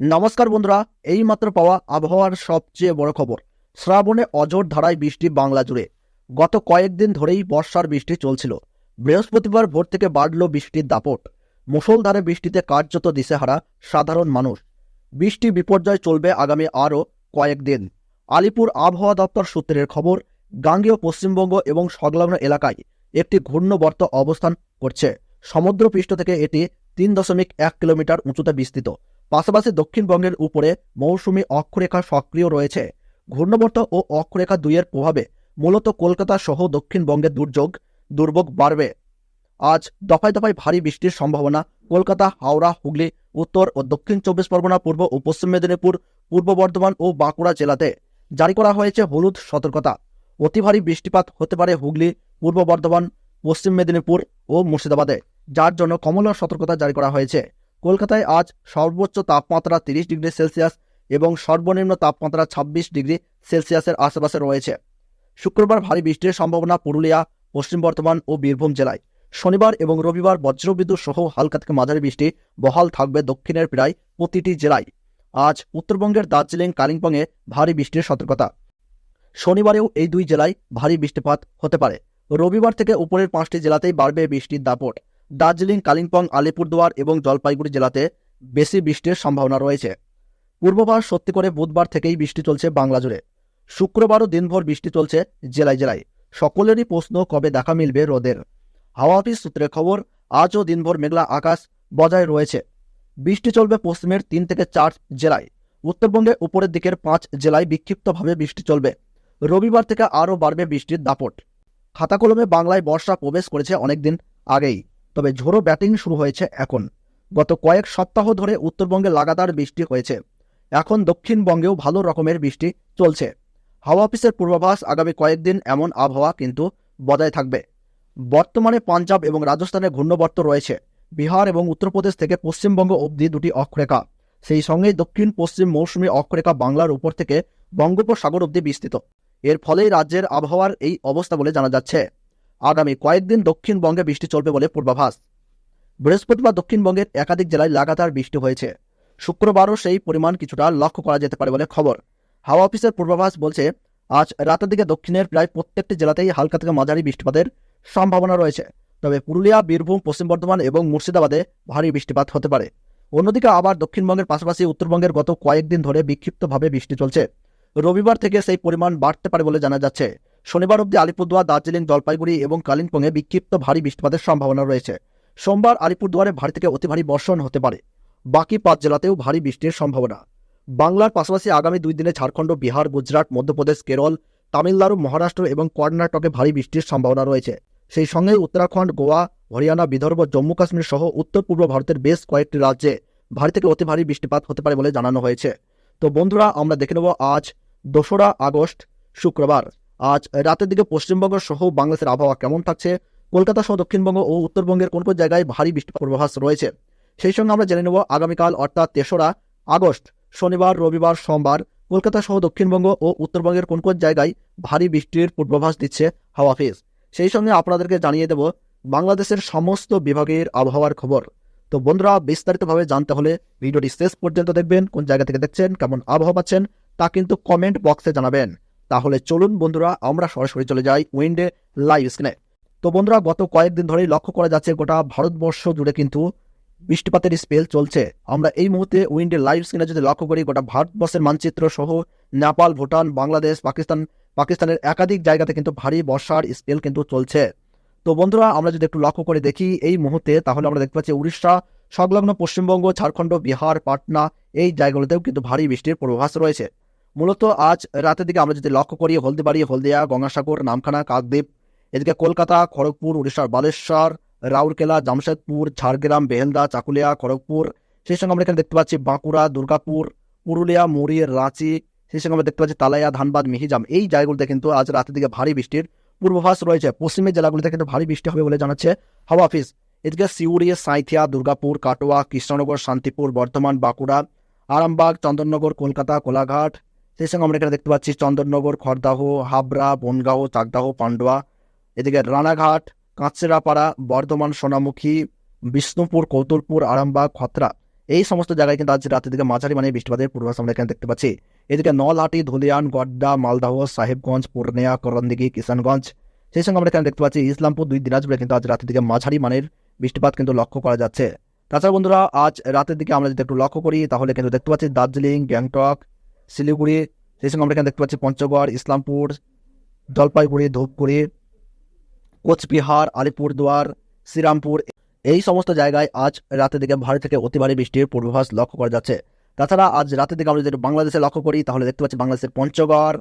নমস্কার বন্ধুরা, এইমাত্র পাওয়া আবহাওয়ার সবচেয়ে বড় খবর। শ্রাবণে অজর ধারায় বৃষ্টি বাংলা জুড়ে। গত কয়েকদিন ধরেই বর্ষার বৃষ্টি চলছিল। বৃহস্পতিবার ভোর থেকে বাড়ল বৃষ্টির দাপট। মুষলধারে বৃষ্টিতে কার্যত দিশেহারা সাধারণ মানুষ। বৃষ্টি বিপর্যয় চলবে আগামী আরও কয়েকদিন। আলিপুর আবহাওয়া দপ্তর সূত্রের খবর, গাঙ্গেয় পশ্চিমবঙ্গ এবং সংলগ্ন এলাকায় একটি ঘূর্ণবর্ত অবস্থান করছে। সমুদ্রপৃষ্ঠ থেকে এটি তিন দশমিক এক কিলোমিটার উঁচুতে বিস্তৃত। পাশাপাশি দক্ষিণবঙ্গের উপরে মৌসুমি অক্ষরেখা সক্রিয় রয়েছে। ঘূর্ণবর্ত ও অক্ষরেখা দুইয়ের প্রভাবে মূলত কলকাতা সহ দক্ষিণবঙ্গের দুর্যোগ, দুর্ভোগ বাড়বে। আজ দফায় দফায় ভারী বৃষ্টির সম্ভাবনা কলকাতা, হাওড়া, হুগলি, উত্তর ও দক্ষিণ চব্বিশ পরগনা, পূর্ব ও পশ্চিম মেদিনীপুর, পূর্ব বর্ধমান ও বাঁকুড়া জেলাতে জারি করা হয়েছে হলুদ সতর্কতা। অতি ভারী বৃষ্টিপাত হতে পারে হুগলি, পূর্ব বর্ধমান, পশ্চিম মেদিনীপুর ও মুর্শিদাবাদে, যার জন্য কমলা সতর্কতা জারি করা হয়েছে। কলকাতায় আজ সর্বোচ্চ তাপমাত্রা তিরিশ ডিগ্রি সেলসিয়াস এবং সর্বনিম্ন তাপমাত্রা ছাব্বিশ ডিগ্রি সেলসিয়াসের আশেপাশে রয়েছে। শুক্রবার ভারী বৃষ্টির সম্ভাবনা পুরুলিয়া, পশ্চিম বর্ধমান ও বীরভূম জেলায়। শনিবার এবং রবিবার বজ্রবিদ্যুৎ সহ হালকা থেকে মাঝারি বৃষ্টি বহাল থাকবে দক্ষিণের প্রায় প্রতিটি জেলায়। আজ উত্তরবঙ্গের দার্জিলিং, কালিম্পংয়ে ভারী বৃষ্টির সতর্কতা। শনিবারেও এই দুই জেলায় ভারী বৃষ্টিপাত হতে পারে। রবিবার থেকে উপরের পাঁচটি জেলাতেই বাড়বে বৃষ্টির দাপট। দার্জিলিং, কালিম্পং, আলিপুরদুয়ার এবং জলপাইগুড়ি জেলাতে বেশি বৃষ্টির সম্ভাবনা রয়েছে। পূর্ববার সত্যি করে বুধবার থেকেই বৃষ্টি চলছে বাংলা জুড়ে। শুক্রবারও দিনভর বৃষ্টি চলছে জেলায় জেলায়। সকলেরই প্রশ্ন, কবে দেখা মিলবে রোদের? হাওয়া অফিস সূত্রে খবর, আজও দিনভর মেঘলা আকাশ বজায় রয়েছে। বৃষ্টি চলবে পশ্চিমের তিন থেকে চার জেলায়। উত্তরবঙ্গে উপরের দিকের পাঁচ জেলায় বিক্ষিপ্তভাবে বৃষ্টি চলবে। রবিবার থেকে আরও বাড়বে বৃষ্টির দাপট। খাতা কলমে বাংলায় বর্ষা প্রবেশ করেছে অনেকদিন আগেই। তবে ঝোড়ো ব্যাটিং শুরু হয়েছে এখন। গত কয়েক সপ্তাহ ধরে উত্তরবঙ্গে লাগাতার বৃষ্টি হয়েছে। এখন দক্ষিণবঙ্গেও ভালো রকমের বৃষ্টি চলছে। হাওয়া অফিসের পূর্বাভাস আগামী কয়েকদিন এমন আবহাওয়া কিন্তু বজায় থাকবে। বর্তমানে পাঞ্জাব এবং রাজস্থানে ঘূর্ণবর্ত রয়েছে। বিহার এবং উত্তরপ্রদেশ থেকে পশ্চিমবঙ্গ অবধি দুটি অক্ষরেখা। সেই সঙ্গে দক্ষিণ পশ্চিম মৌসুমী অক্ষরেখা বাংলার উপর থেকে বঙ্গোপসাগর অবধি বিস্তৃত। এর ফলেই রাজ্যের আবহাওয়ার এই অবস্থা বলে জানা যাচ্ছে। আগামী কয়েকদিন দক্ষিণবঙ্গে বৃষ্টি চলবে বলে পূর্বাভাস। বৃহস্পতিবার দক্ষিণবঙ্গের একাধিক জেলায় লাগাতার বৃষ্টি হয়েছে। শুক্রবারও সেই পরিমাণ কিছুটা লক্ষ্য করা যেতে পারে বলে খবর। হাওয়া অফিসের পূর্বাভাস বলছে, আজ রাতের দিকে দক্ষিণের প্রায় প্রত্যেকটি জেলাতেই হালকা থেকে মাঝারি বৃষ্টিপাতের সম্ভাবনা রয়েছে। তবে পুরুলিয়া, বীরভূম, পশ্চিম বর্ধমান এবং মুর্শিদাবাদে ভারী বৃষ্টিপাত হতে পারে। অন্যদিকে আবার দক্ষিণবঙ্গের পাশাপাশি উত্তরবঙ্গের গত কয়েকদিন ধরে বিক্ষিপ্তভাবে বৃষ্টি চলছে। রবিবার থেকে সেই পরিমাণ বাড়তে পারে বলে জানা যাচ্ছে। শনিবার অবধি আলিপুরদুয়ার, দার্জিলিং, জলপাইগুড়ি এবং কালিম্পংয়ে বিক্ষিপ্ত ভারী বৃষ্টিপাতের সম্ভাবনা রয়েছে। সোমবার আলিপুরদুয়ারে ভারী থেকে অতি ভারী বর্ষণ হতে পারে। বাকি পাঁচ জেলাতেও ভারী বৃষ্টির সম্ভাবনা। বাংলার পাশাপাশি আগামী দুই দিনে ঝাড়খণ্ড, বিহার, গুজরাট, মধ্যপ্রদেশ, কেরল, তামিলনাড়ু, মহারাষ্ট্র এবং কর্ণাটকে ভারী বৃষ্টির সম্ভাবনা রয়েছে। সেই সঙ্গে উত্তরাখণ্ড, গোয়া, হরিয়ানা, বিদর্ভ, জম্মু কাশ্মীর সহ উত্তর পূর্ব ভারতের বেশ কয়েকটি রাজ্যে ভারী থেকে অতি ভারী বৃষ্টিপাত হতে পারে বলে জানানো হয়েছে। তো বন্ধুরা, আমরা দেখে নেব আজ দোসরা আগস্ট, শুক্রবার। আজ রাতের দিকে পশ্চিমবঙ্গ সহ বাংলাদেশের আবহাওয়া কেমন থাকছে? কলকাতা সহ দক্ষিণবঙ্গ ও উত্তরবঙ্গের কোন কোন জায়গায় ভারী বৃষ্টিপাত পূর্বাভাস রয়েছে? সেই সঙ্গে আমরা জেনে নেব আগামীকাল অর্থাৎ তেসরা আগস্ট, শনিবার, রবিবার, সোমবার কলকাতা সহ দক্ষিণবঙ্গ ও উত্তরবঙ্গের কোন কোন জায়গায় ভারী বৃষ্টির পূর্বাভাস দিচ্ছে হাওয়া সেই সঙ্গে আপনাদেরকে জানিয়ে দেব বাংলাদেশের সমস্ত বিভাগের আবহাওয়ার খবর। তো বন্ধুরা, বিস্তারিতভাবে জানতে হলে ভিডিওটি শেষ পর্যন্ত দেখবেন, কোন জায়গা থেকে দেখছেন, কেমন আবহাওয়া পাচ্ছেন তা কিন্তু কমেন্ট বক্সে জানাবেন। তাহলে চলুন বন্ধুরা, আমরা সরাসরি চলে যাই উইন্ডে লাইভ স্ক্রিনে। তো বন্ধুরা, গত কয়েকদিন ধরেই লক্ষ্য করা যাচ্ছে গোটা ভারতবর্ষ জুড়ে কিন্তু বৃষ্টিপাতের স্পেল চলছে। আমরা এই মুহূর্তে উইন্ডে লাইভ স্ক্রিনে যদি লক্ষ্য করি, গোটা ভারতবর্ষের মানচিত্র সহ নেপাল, ভুটান, বাংলাদেশ, পাকিস্তান, পাকিস্তানের একাধিক জায়গাতে কিন্তু ভারী বর্ষার স্পেল কিন্তু চলছে। তো বন্ধুরা, আমরা যদি একটু লক্ষ্য করে দেখি এই মুহূর্তে, তাহলে আমরা দেখতে পাচ্ছি উড়িষ্যা, সংলগ্ন পশ্চিমবঙ্গ, ঝাড়খণ্ড, বিহার, পাটনা, এই জায়গাগুলোতেও কিন্তু ভারী বৃষ্টির পূর্বাভাস রয়েছে। মূলত আজ রাতের দিকে আমরা যদি লক্ষ্য করি, হলদিবাড়ি, হলদিয়া, গঙ্গাসাগর, নামখানা, কাকদ্বীপ, এদিকে কলকাতা, খড়গপুর, উড়িষ্যার বালেশ্বর, রাউরকেলা, জামশেদপুর, ঝাড়গ্রাম বেহেলদা চাকুলিয়া, খড়গপুর, সেই সঙ্গে আমরা এখানে দেখতে পাচ্ছি বাঁকুড়া, দুর্গাপুর, পুরুলিয়া, মুড়ি, রাঁচি, সেই সঙ্গে আমরা দেখতে পাচ্ছি তালাইয়া, ধানবাদ, মিহিজাম। এই জায়গাগুলোতে কিন্তু আজ রাতের দিকে ভারী বৃষ্টির পূর্বাভাস রয়েছে। পশ্চিমের জেলাগুলিতে কিন্তু ভারী বৃষ্টি হবে বলে জানাচ্ছে হাওয়া অফিস। এদিকে সিউড়ি, সাঁইথিয়া, দুর্গাপুর, কাটোয়া, কৃষ্ণনগর, শান্তিপুর, বর্ধমান, বাঁকুড়া, আরামবাগ, চন্দননগর, কলকাতা, কোলাঘাট সেই সঙ্গে আমরা এখানে দেখতে পাচ্ছি চন্দননগর, খড়দাহ, হাবড়া, বনগাঁও, চাকদাহ, পান্ডুয়া। এদিকে রানাঘাট, কাঁচরাপাড়া, বর্ধমান, সোনামুখী, বিষ্ণুপুর, কৌতুলপুর, আরামবাগ, খতরা। এই সমস্ত জায়গায় কিন্তু আজ রাতের দিকে মাঝারি মানে বৃষ্টিপাতের পূর্বাভাস আমরা এখানে দেখতে পাচ্ছি। এদিকে নলহাটি, ধুলিয়ান, গড্ডা, মালদাহ, সাহেবগঞ্জ, পূর্ণিয়া, করণদিঘি, কিষানগঞ্জ। সেই সঙ্গে আমরা এখানে দেখতে পাচ্ছি ইসলামপুর, দুই দিনাজপুরে কিন্তু আজ রাতের দিকে মাঝারি মানের বৃষ্টিপাত কিন্তু লক্ষ্য করা যাচ্ছে। তাছাড়া বন্ধুরা, আজ রাতের দিকে আমরা যদি একটু লক্ষ্য করি, তাহলে কিন্তু দেখতে পাচ্ছি দার্জিলিং, গ্যাংটক শিলিগুড়ি, সেই সঙ্গে আমরা এখানে দেখতে পাচ্ছি পঞ্চগড়, ইসলামপুর, জলপাইগুড়ি, ধূপগুড়ি, কোচবিহার, আলিপুরদুয়ার, শ্রীরামপুর, এই সমস্ত জায়গায় আজ রাতের দিকে ভারী থেকে অতি ভারী বৃষ্টির পূর্বাভাস লক্ষ্য করা যাচ্ছে। তাছাড়া আজ রাতের দিকে আমরা যদি বাংলাদেশে লক্ষ্য করি, তাহলে দেখতে পাচ্ছি বাংলাদেশের পঞ্চগড়,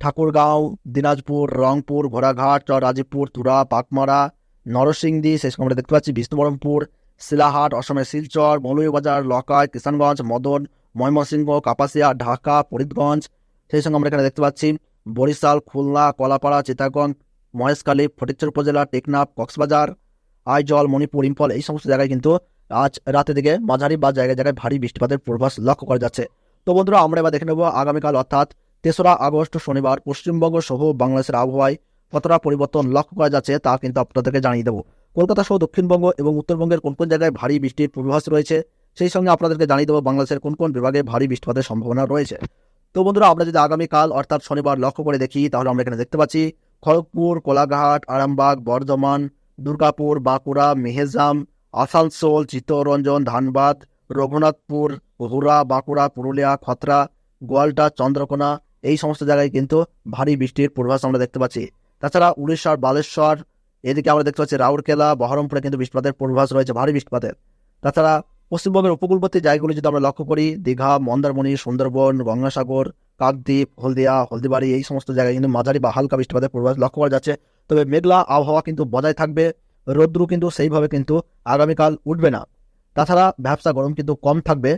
ঠাকুরগাঁও, দিনাজপুর, রংপুর, ঘোড়াঘাট রাজীবপুর তুরা, পাকমারা, নরসিংদী শেষ আমরা দেখতে পাচ্ছি বিষ্ণুবরমপুর, শিলাহাট, অসমের শিলচর, মৌলভীবাজার, লকাই, কিষানগঞ্জ, মদন ময়মনসিংহ, কাপাসিয়া, ঢাকা, ফরিদগঞ্জ, সেই সঙ্গে আমরা এখানে দেখতে পাচ্ছি বরিশাল, খুলনা, কলাপাড়া চিতাগঞ্জ মহেশখালী ফটিকচর উপজেলা, টেকনাফ, কক্সবাজার, আইজল, মণিপুর, ইম্ফল, এই সমস্ত জায়গায় কিন্তু আজ রাতের দিকে মাঝারি বা জায়গায় জায়গায় ভারী বৃষ্টিপাতের পূর্বাভাস লক্ষ্য করা যাচ্ছে। তো বন্ধুরা, আমরা এবার দেখে নেব আগামীকাল, অর্থাৎ তেসরা আগস্ট, শনিবার, পশ্চিমবঙ্গ সহ বাংলাদেশের আবহাওয়ায় কতটা পরিবর্তন লক্ষ্য করা যাচ্ছে তা কিন্তু আপনাদেরকে জানিয়ে দেবো। কলকাতা সহ দক্ষিণবঙ্গ এবং উত্তরবঙ্গের কোন কোন জায়গায় ভারী বৃষ্টির পূর্বাভাস রয়েছে সেই সঙ্গে আপনাদেরকে জানিয়ে দেবো বাংলাদেশের কোন কোন বিভাগে ভারী বৃষ্টিপাতের সম্ভাবনা রয়েছে। তো বন্ধুরা, আমরা যদি আগামীকাল অর্থাৎ শনিবার লক্ষ্য করে দেখি, তাহলে আমরা এখানে দেখতে পাচ্ছি খড়গপুর, কোলাঘাট, আরামবাগ, বর্ধমান, দুর্গাপুর, বাঁকুড়া মেহেজাম আসানসোল, চিত্তরঞ্জন, ধানবাদ, রঘুনাথপুর হুরা বাঁকুড়া, পুরুলিয়া, খতরা, গোয়ালটা, চন্দ্রকোনা, এই সমস্ত জায়গায় কিন্তু ভারী বৃষ্টির পূর্বাভাস আমরা দেখতে পাচ্ছি। তাছাড়া উড়িষ্যার বালেশ্বর, এদিকে আমরা দেখতে পাচ্ছি রাউরকেলা, বহরমপুরে কিন্তু বৃষ্টিপাতের পূর্বাভাস রয়েছে, ভারী বৃষ্টিপাতের। তাছাড়া পশ্চিমবঙ্গের উপকূলবর্তী জায়গাগুলি যদি আমরা লক্ষ্য করি, দীঘা, মন্দারমণি, সুন্দরবন, গঙ্গাসাগর, কাকদ্বীপ, হলদিয়া, হলদিবাড়ি, এই সমস্ত জায়গায় কিন্তু মাঝারি বা হালকা বৃষ্টিপাতের পূর্বাভাস লক্ষ্য করা যাচ্ছে। তবে মেঘলা আবহাওয়া কিন্তু বজায় থাকবে রৌদ্র কিন্তু সেইভাবে কিন্তু আগামীকাল উঠবে না। তাছাড়া ব্যবসা গরম কিন্তু কম থাকবে।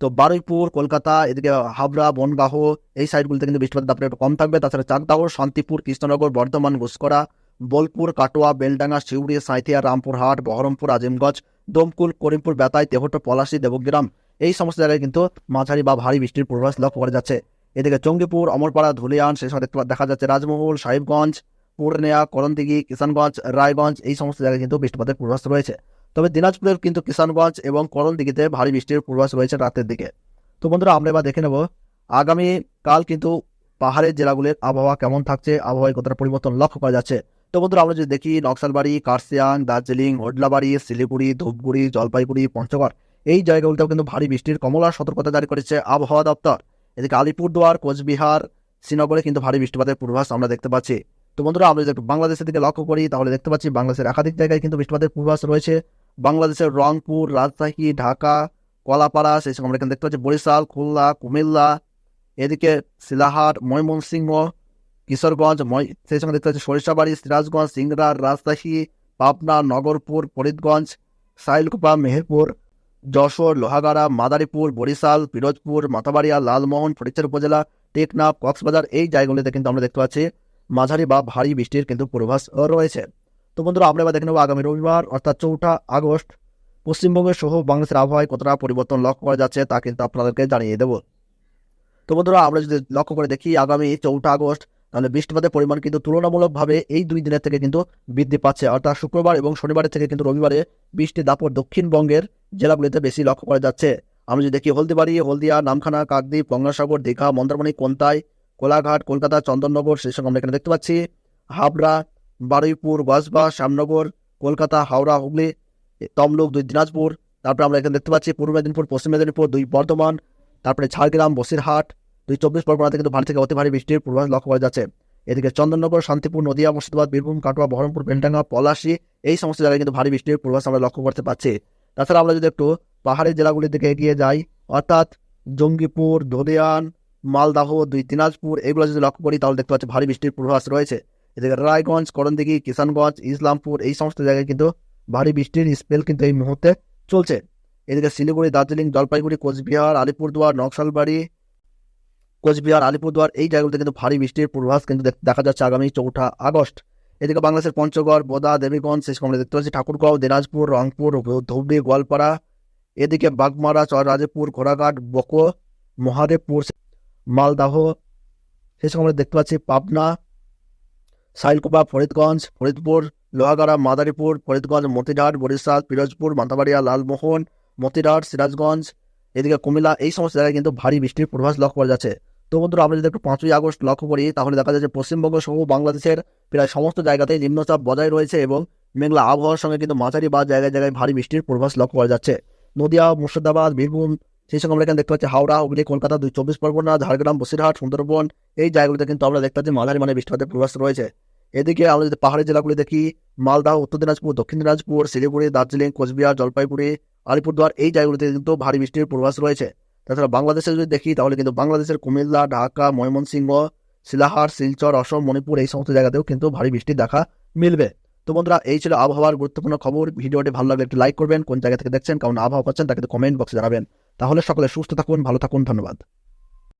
তো বারুইপুর, কলকাতা, এদিকে হাবড়া বনগাহ এই সাইডগুলিতে কিন্তু বৃষ্টিপাতের দাপটা একটু কম থাকবে। তাছাড়া চাকদাহ, শান্তিপুর, কৃষ্ণনগর, বর্ধমান ঘুসকরা বোলপুর, কাটোয়া, বেলডাঙ্গা, শিউড়ি, সাঁইথিয়া, রামপুরহাট, বহরমপুর, আজিমগঞ্জ দমকুল, করিমপুর, বেতাই, তেহট্ট, পলাশী, দেবগ্রাম এই সমস্ত জায়গায় কিন্তু মাঝারি বা ভারী বৃষ্টির পূর্বাভাস লক্ষ্য করা যাচ্ছে। এদিকে চঙ্গিপুর, অমরপাড়া, ধুলিয়ান, সেই দেখতে- দেখা যাচ্ছে রাজমহল, সাহেবগঞ্জ পূর্ণিয়া করণদিঘি কিষানগঞ্জ, রায়গঞ্জ এই সমস্ত জায়গায় কিন্তু বৃষ্টিপাতের পূর্বাভাস রয়েছে। তবে দিনাজপুরের কিন্তু কিষানগঞ্জ এবং করণদিঘিতে ভারী বৃষ্টির পূর্বাভাস রয়েছে রাতের দিকে। তো বন্ধুরা, আমরা এবার দেখে নেব আগামী কাল কিন্তু পাহাড়ের জেলাগুলির আবহাওয়া কেমন থাকছে আবহাওয়ায় কতটা পরিবর্তন লক্ষ্য করা যাচ্ছে। তো বন্ধুরা, আমরা যদি দেখি নকশালবাড়ি কার্সিয়াং দার্জিলিং ওডলাবাড়ি শিলিগুড়ি, ধূপগুড়ি, জলপাইগুড়ি, পঞ্চগড়, এই জায়গাগুলিতেও কিন্তু ভারী বৃষ্টির কমলা সতর্কতা জারি করেছে আবহাওয়া দপ্তর। এদিকে আলিপুরদুয়ার, কোচবিহার, শ্রীনগরে কিন্তু ভারী বৃষ্টিপাতের পূর্বাভাস আমরা দেখতে পাচ্ছি। তো বন্ধুরা, আমরা যদি বাংলাদেশের দিকে লক্ষ্য করি, তাহলে দেখতে পাচ্ছি বাংলাদেশের একাধিক জায়গায় কিন্তু বৃষ্টিপাতের পূর্বাভাস রয়েছে। বাংলাদেশের রংপুর, রাজশাহী, ঢাকা, কলাপাড়া, সেই সঙ্গে আমরা এখানে দেখতে পাচ্ছি। বরিশাল, খুলনা, কুমিল্লা, এদিকে শিলাহাট, ময়মনসিংহ কিশোরগঞ্জ সেই সঙ্গে দেখতে পাচ্ছি সরিষাবাড়ি, সিরাজগঞ্জ, সিংড়া, রাজশাহী, পাবনা, নগরপুর, ফরিদগঞ্জ সাইলকুপা মেহেরপুর, যশোর, লোহাগাড়া, মাদারীপুর, বরিশাল, পিরোজপুর, মাথাবাড়িয়া, লালমোহন ফটিকচার উপজেলা, টেকনাফ, কক্সবাজার এই জায়গাগুলিতে কিন্তু আমরা দেখতে পাচ্ছি মাঝারি বা ভারী বৃষ্টির কিন্তু পূর্বাভাস রয়েছে। তো বন্ধুরা, আমরা এবার দেখে নেব আগামী রবিবার, অর্থাৎ চৌঠা আগস্ট, পশ্চিমবঙ্গের সহ বাংলাদেশের আবহাওয়ায় কতটা পরিবর্তন লক্ষ্য করা যাচ্ছে তা কিন্তু আপনাদেরকে জানিয়ে দেবো। তো বন্ধুরা, আমরা যদি লক্ষ্য করে দেখি, আগামী চৌঠা আগস্ট তাহলে বৃষ্টিপাতের পরিমাণ কিন্তু তুলনামূলকভাবে এই দুই দিনের থেকে কিন্তু বৃদ্ধি পাচ্ছে। অর্থাৎ শুক্রবার এবং শনিবারের থেকে কিন্তু রবিবারে বৃষ্টির দাপট দক্ষিণবঙ্গের জেলাগুলিতে বেশি লক্ষ্য করা যাচ্ছে। আমরা যদি দেখি হলদিবাড়ি, হলদিয়া, নামখানা, কাকদ্বীপ, গঙ্গাসাগর, দীঘা, মন্দারমণি, কোন্তাই, কোলাঘাট, কলকাতা, চন্দননগর, সেই সঙ্গে আমরা এখানে দেখতে পাচ্ছি। হাবড়া, বারুইপুর গসবা শ্যামনগর, কলকাতা, হাওড়া, হুগলি, তমলুক, দুই দিনাজপুর, তারপরে আমরা এখানে দেখতে পাচ্ছি পূর্ব মেদিনীপুর, পশ্চিম মেদিনীপুর, দুই বর্ধমান, তারপরে ঝাড়গ্রাম, বসিরহাট দুই চব্বিশ পরগনাতে কিন্তু ভারী থেকে অতি ভারী বৃষ্টির পূর্বাভাস লক্ষ্য করা যাচ্ছে। এদিকে চন্দননগর, শান্তিপুর, নদিয়া, মুর্শিদাবাদ, বীরভূম, কাটোয়া, বহরমপুর, বেলডাঙ্গা, পলাশী এই সমস্ত জায়গায় কিন্তু ভারী বৃষ্টির পূর্বাভাস আমরা লক্ষ্য করতে পারছি তাছাড়া আমরা যদি একটু পাহাড়ি জেলাগুলির দিকে এগিয়ে যাই, অর্থাৎ জঙ্গিপুর ধলিয়ান মালদাহ, দুই দিনাজপুর এগুলো যদি লক্ষ্য করি তাহলে দেখতে পাচ্ছি ভারী বৃষ্টির পূর্বাভাস রয়েছে। এদিকে রায়গঞ্জ, করণদিঘি, কিষানগঞ্জ, ইসলামপুর এই সমস্ত জায়গায় কিন্তু ভারী বৃষ্টির স্পেল কিন্তু এই মুহূর্তে চলছে। এদিকে শিলিগুড়ি, দার্জিলিং, জলপাইগুড়ি, কোচবিহার, আলিপুরদুয়ার, নকশালবাড়ি কোচবিহার, আলিপুরদুয়ার, এই জায়গাগুলোতে কিন্তু ভারী বৃষ্টির পূর্বাভাস কিন্তু দেখা যাচ্ছে আগামী চৌঠা আগস্ট। এদিকে বাংলাদেশের পঞ্চগড়, বোদা, দেবীগঞ্জ, শেষ আমরা দেখতে পাচ্ছি ঠাকুরগাঁও, দিনাজপুর, রংপুর ধুবড়ি, গোয়ালপাড়া। এদিকে বাগমারা, চররাজপুর, ঘোড়াঘাট, বকো, মহাদেবপুর, মালদাহ। সেই আমরা দেখতে পাচ্ছি পাবনা, সাইলকুপা, ফরিদগঞ্জ, ফরিদপুর, লোহাগাড়া, মাদারীপুর, ফরিদগঞ্জ মতিরহাট বরিশাল, পিরোজপুর মাথাবাড়িয়া লালমোহন মতিরহাট সিরাজগঞ্জ। এদিকে কুমিল্লা, এই সমস্ত জায়গায় কিন্তু ভারী বৃষ্টির পূর্বাভাস লক্ষ্য করা যাচ্ছে। তো বন্ধুরা, আমরা যদি একটু পাঁচই আগস্ট লক্ষ্য করি, তাহলে দেখা যাচ্ছে পশ্চিমবঙ্গ সহ বাংলাদেশের প্রায় সমস্ত জায়গাতেই নিম্নচাপ বজায় রয়েছে এবং মেঘলা আবহাওয়ার সঙ্গে কিন্তু মাঝারি বা জায়গায় জায়গায় ভারী বৃষ্টির পূর্বাভাস লক্ষ্য করা যাচ্ছে। নদিয়া, মুর্শিদাবাদ, বীরভূম, সেই সঙ্গে আমরা এখানে দেখতে পাচ্ছি হাওড়া, হুগলি, কলকাতা, দুই চব্বিশ পরগনা, ঝাড়গ্রাম, বসিরহাট, সুন্দরবন, এই জায়গাগুলোতে কিন্তু আমরা দেখতে পাচ্ছি মাঝারি মানে বৃষ্টিপাতের পূর্বাভাস রয়েছে। এদিকে আমরা যদি পাহাড়ি জেলাগুলি দেখি, মালদা, উত্তর দিনাজপুর, দক্ষিণ দিনাজপুর, শিলিগুড়ি, দার্জিলিং, কোচবিহার, জলপাইগুড়ি, আলিপুরদুয়ার, এই জায়গাগুলিতে কিন্তু ভারী বৃষ্টির পূর্বাভাস রয়েছে। তাছাড়া বাংলাদেশে যদি দেখি, তাহলে কিন্তু বাংলাদেশের কুমিল্লা, ঢাকা, ময়মনসিংহ, শিলাহার, শিলচর, অসম, মণিপুর এই সমস্ত জায়গাতেও কিন্তু ভারী বৃষ্টি দেখা মিলবে। তো বন্ধুরা, এই ছিল আবহাওয়ার গুরুত্বপূর্ণ খবর। ভিডিওটি ভালো লাগলে একটু লাইক করবেন। কোন জায়গা থেকে দেখছেন কারণ আবহাওয়া পাচ্ছেন তাকে কমেন্ট বক্সে জানাবেন। তাহলে সকলে সুস্থ থাকুন, ভালো থাকুন, ধন্যবাদ।